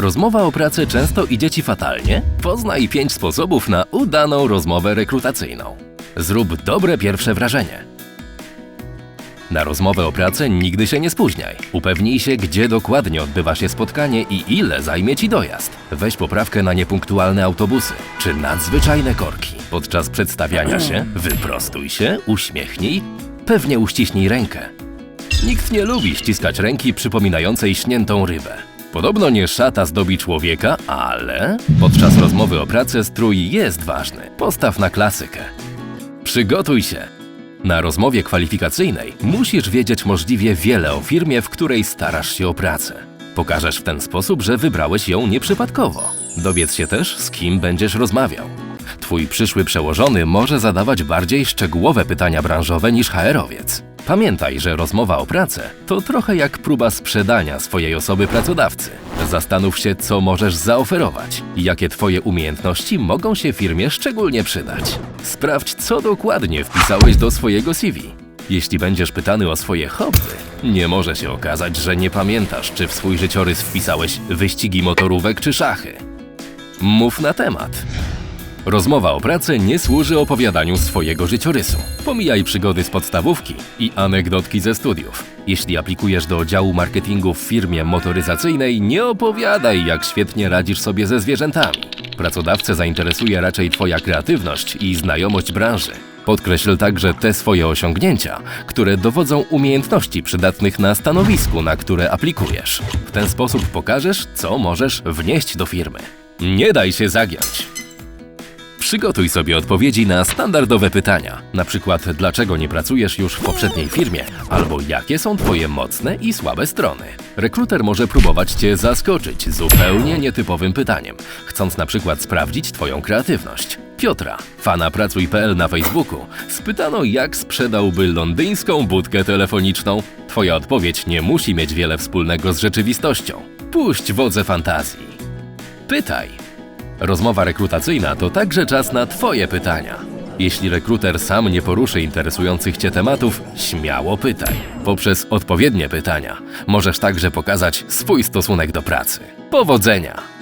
Rozmowa o pracę często idzie Ci fatalnie? Poznaj 5 sposobów na udaną rozmowę rekrutacyjną. Zrób dobre pierwsze wrażenie. Na rozmowę o pracę nigdy się nie spóźniaj. Upewnij się, gdzie dokładnie odbywa się spotkanie i ile zajmie Ci dojazd. Weź poprawkę na niepunktualne autobusy czy nadzwyczajne korki. Podczas przedstawiania się wyprostuj się, uśmiechnij, pewnie uściśnij rękę. Nikt nie lubi ściskać ręki przypominającej śniętą rybę. Podobno nie szata zdobi człowieka, ale podczas rozmowy o pracę strój jest ważny. Postaw na klasykę. Przygotuj się. Na rozmowie kwalifikacyjnej musisz wiedzieć możliwie wiele o firmie, w której starasz się o pracę. Pokażesz w ten sposób, że wybrałeś ją nieprzypadkowo. Dowiedz się też, z kim będziesz rozmawiał. Twój przyszły przełożony może zadawać bardziej szczegółowe pytania branżowe niż HR-owiec. Pamiętaj, że rozmowa o pracę to trochę jak próba sprzedania swojej osoby pracodawcy. Zastanów się, co możesz zaoferować i jakie Twoje umiejętności mogą się firmie szczególnie przydać. Sprawdź, co dokładnie wpisałeś do swojego CV. Jeśli będziesz pytany o swoje hobby, nie może się okazać, że nie pamiętasz, czy w swój życiorys wpisałeś wyścigi motorówek czy szachy. Mów na temat. Rozmowa o pracę nie służy opowiadaniu swojego życiorysu. Pomijaj przygody z podstawówki i anegdotki ze studiów. Jeśli aplikujesz do działu marketingu w firmie motoryzacyjnej, nie opowiadaj, jak świetnie radzisz sobie ze zwierzętami. Pracodawcę zainteresuje raczej Twoja kreatywność i znajomość branży. Podkreśl także te swoje osiągnięcia, które dowodzą umiejętności przydatnych na stanowisku, na które aplikujesz. W ten sposób pokażesz, co możesz wnieść do firmy. Nie daj się zagiąć. Przygotuj sobie odpowiedzi na standardowe pytania, na przykład dlaczego nie pracujesz już w poprzedniej firmie, albo jakie są Twoje mocne i słabe strony. Rekruter może próbować Cię zaskoczyć zupełnie nietypowym pytaniem, chcąc na przykład sprawdzić Twoją kreatywność. Piotra, fana Pracuj.pl na Facebooku, spytano jak sprzedałby londyńską budkę telefoniczną. Twoja odpowiedź nie musi mieć wiele wspólnego z rzeczywistością. Puść wodze fantazji. Pytaj. Rozmowa rekrutacyjna to także czas na Twoje pytania. Jeśli rekruter sam nie poruszy interesujących Cię tematów, śmiało pytaj. Poprzez odpowiednie pytania możesz także pokazać swój stosunek do pracy. Powodzenia!